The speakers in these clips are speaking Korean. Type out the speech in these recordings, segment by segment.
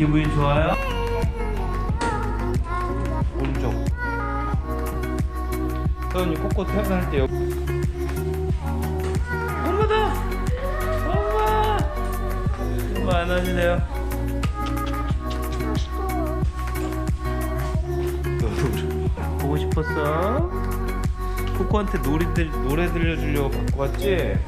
기분이 좋아요? 오른쪽 서연이 코코 태어날 때 여기 엄마다! 엄마! 엄마 안 하시네요 보고 싶었어? 코코한테 노래, 노래 들려주려고 갖고 왔지?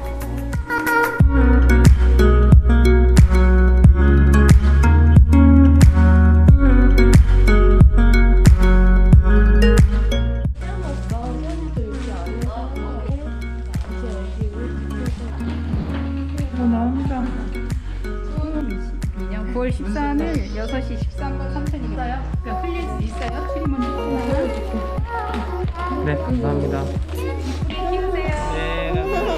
그냥 9월 13일 6시 13분 3분이요. 있어요? 그냥 흘릴 수 있어요? 트리머니 네 감사합니다 키우세요. 네 감사합니다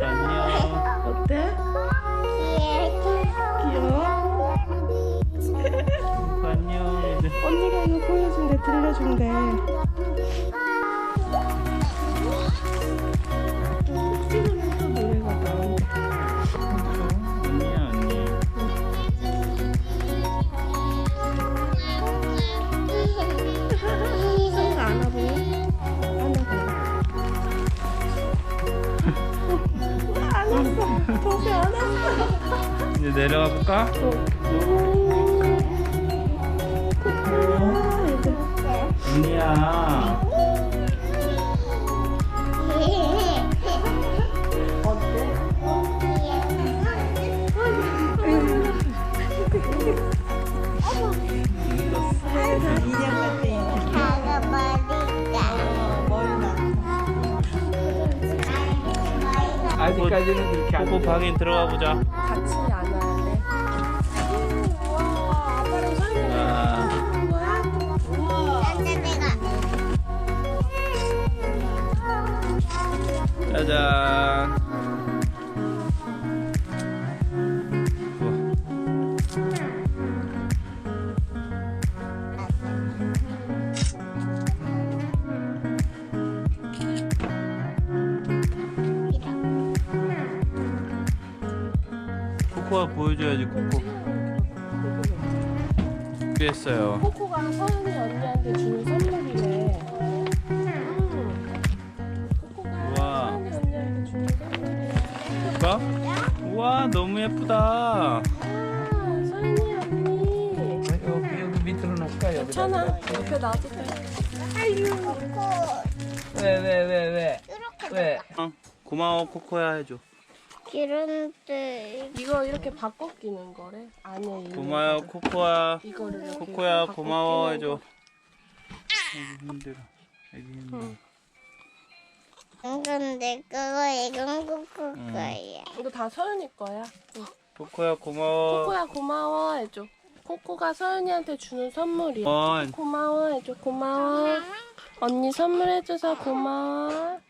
안녕 어때? 귀여워? 안녕 이제 언니가 이거 보여준대 들려준대 이제 내려가 볼까? 언니야. 아직까지는 그렇게 안 코코 방에 들어가 보자. 같이 코코가 보여줘야지 코코 준비했어요 코코가 서윤이 언니한테 주는 선물이래 음. 코코가 우와. 서윤이 언니한테 주는 선물이래 볼까? 우와 너무 예쁘다 아, 서윤이 언니 여기 여기 밑으로 놓을까 여기 괜찮아 옆에 놔도 돼 왜왜 왜 왜? 왜? 어, 고마워 코코야 해줘 기름들 이거 이렇게 바꿔 끼는 거래? 안에 있는 고마워 거를. 코코야 이거를 이렇게 코코야 바꿔 고마워 끼는 해줘. 거. 아기 힘들어 아기 힘들어 이건 내 거고 이건 코코 음. 거야. 이거 다 서윤이 거야? 응. 코코야 고마워. 코코야 고마워 해줘. 코코가 서윤이한테 주는 선물이야. 어, 고마워 해줘. 고마워. 언니 선물해줘서 고마워